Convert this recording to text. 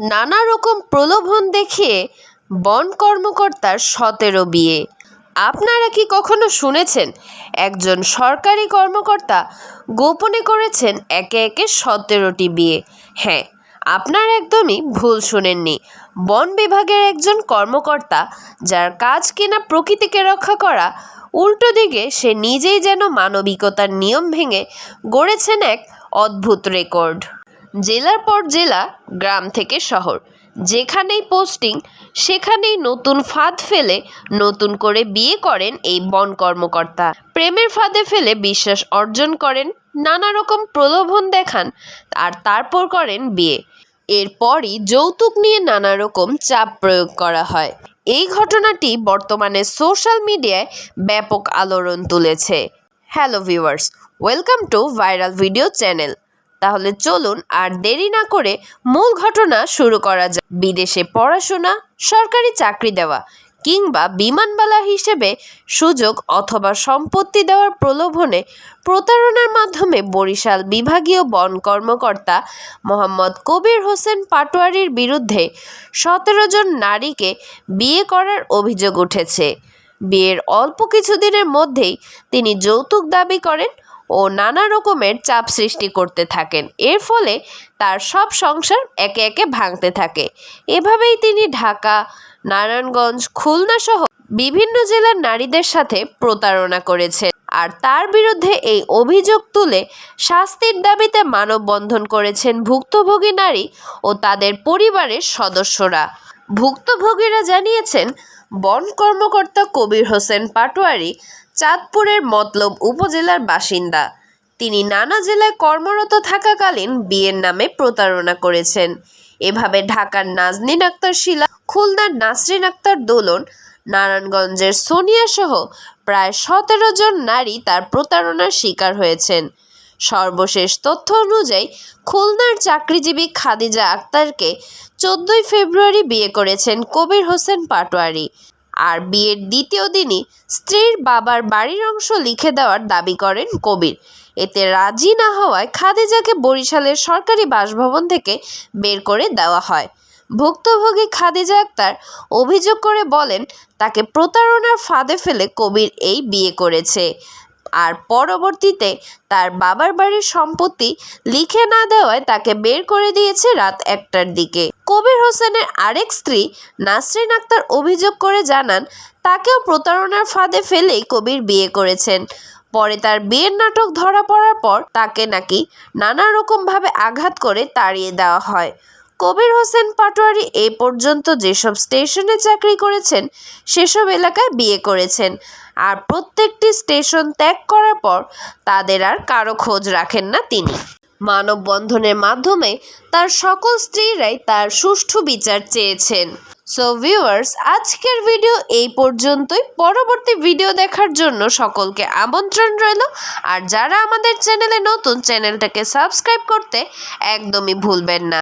নানা রকম প্রলোভন দেখিয়ে বন কর্মকর্তার সতেরো বিয়ে। আপনারা কি কখনো শুনেছেন? একজন সরকারি কর্মকর্তা গোপনে করেছেন একে একে সতেরোটি বিয়ে। হ্যাঁ আপনার একদমই ভুল শুনেননি। বন বিভাগের একজন কর্মকর্তা, যার কাজ কিনা প্রকৃতিকে রক্ষা করা, উল্টো দিকে সে নিজেই যেন মানবিকতার নিয়ম ভেঙে গড়েছেন এক অদ্ভুত রেকর্ড। জেলার পর জেলা, গ্রাম থেকে শহর। যেখানেই পোস্টিং সেখানেই নতুন ফাঁদ ফেলে নতুন করে বিয়ে করেন এই বন কর্মকর্তা। প্রেমের ফাঁদে ফেলে বিশ্বাস অর্জন করেন, নানা রকম প্রলোভন দেখান আর তারপর করেন বিয়ে। এরপরই যৌতুক নিয়ে নানা রকম চাপ প্রয়োগ করা হয়। এই ঘটনাটি বর্তমানে সোশ্যাল মিডিয়ায় ব্যাপক আলোড়ন তুলেছে। Hello viewers, welcome to viral video channel. তাহলে চলুন আর দেরি না করে মূল ঘটনা শুরু করা যাক। বিদেশে পড়াশোনা, সরকারি চাকরি দেওয়া কিংবা বিমানবালা হিসেবে সুযোগ অথবা সম্পত্তি দেওয়ার প্রলোভনে প্রতারণার মাধ্যমে বরিশাল বিভাগীয় বন কর্মকর্তা মোহাম্মদ কবির হোসেন পাটোয়ারির বিরুদ্ধে সতেরো জন নারীকে বিয়ে করার অভিযোগ উঠেছে। বিয়ের অল্প কিছুদিনের মধ্যেই তিনি যৌতুক দাবি করেন ও নানা রকমের চাপ সৃষ্টি করতে থাকেন। এর ফলে তার সব সংসার একে একে ভাঙতে থাকে। এভাবেই তিনি ঢাকা, নারায়ণগঞ্জ, খুলনা সহ বিভিন্ন জেলার নারীদের সাথে প্রতারণা করেছেন। আর তার বিরুদ্ধে এই অভিযোগ তুলে শাস্তির দাবিতে মানববন্ধন করেছেন ভুক্তভোগী নারী ও তাদের পরিবারের সদস্যরা। ভুক্তভোগীরা জানিয়েছেন বন কর্মকর্তা কবির হোসেন পাটোয়ারি চাঁদপুরের মতলব উপজেলার বাসিন্দা। তিনি নানা জেলায় কর্মরত থাকাকালীন বিয়ের নামে প্রতারণা করেছেন। এভাবে ঢাকার নাজনীন আক্তার শিলা, খুলনার নাসরিন আক্তার দোলন, নারায়ণগঞ্জের সোনিয়া সহ প্রায় সতেরো জন নারী তার প্রতারণার শিকার হয়েছেন। সর্বশেষ তথ্য অনুযায়ী, খুলনার চাকরিজীবী খাদিজা আক্তারকে চোদ্দোই ফেব্রুয়ারি বিয়ে করেছেন কবির হোসেন পাটোয়ারি। আর বিয়ের দ্বিতীয় দিনই স্ত্রীর বাবার বাড়ির অংশ লিখে দেওয়ার দাবি করেন কবির। এতে রাজি না হওয়ায় খাদিজাকে বরিশালের সরকারি বাসভবন থেকে বের করে দেওয়া হয়। ভুক্তভোগী খাদিজা আক্তার অভিযোগ করে বলেন, তাকে প্রতারণার ফাঁদে ফেলে কবির এই বিয়ে করেছে। আর পরবর্তীতে তার বাবার বাড়ির সম্পত্তি লিখে না দেওয়ায় তাকে বের করে দিয়েছে রাত একটার দিকে। কবির হোসেনের আরেক স্ত্রী নাসরিন আক্তার অভিযোগ করে জানান, তাকেও প্রতারণার ফাঁদে ফেলেই কবির বিয়ে করেছেন। পরে তার বিয়ের নাটক ধরা পড়ার পর তাকে নাকি নানা রকমভাবে আঘাত করে তাড়িয়ে দেওয়া হয়। কবির হোসেন পাটোয়ারি এ পর্যন্ত যেসব স্টেশনে চাকরি করেছেন, সেসব এলাকায় বিয়ে করেছেন। আর প্রত্যেকটি স্টেশন ত্যাগ করার পর তাদের আর কারও খোঁজ রাখেন না তিনি। মানববন্ধনের মাধ্যমে তার সকল স্ত্রীরাই তার সুষ্ঠু বিচার চেয়েছেন। সো ভিউয়ার্স আজকের ভিডিও এই পর্যন্তই। পরবর্তী ভিডিও দেখার জন্য সকলকে আমন্ত্রণ রইল। আর যারা আমাদের চ্যানেলে নতুন, চ্যানেলটাকে সাবস্ক্রাইব করতে একদমই ভুলবেন না।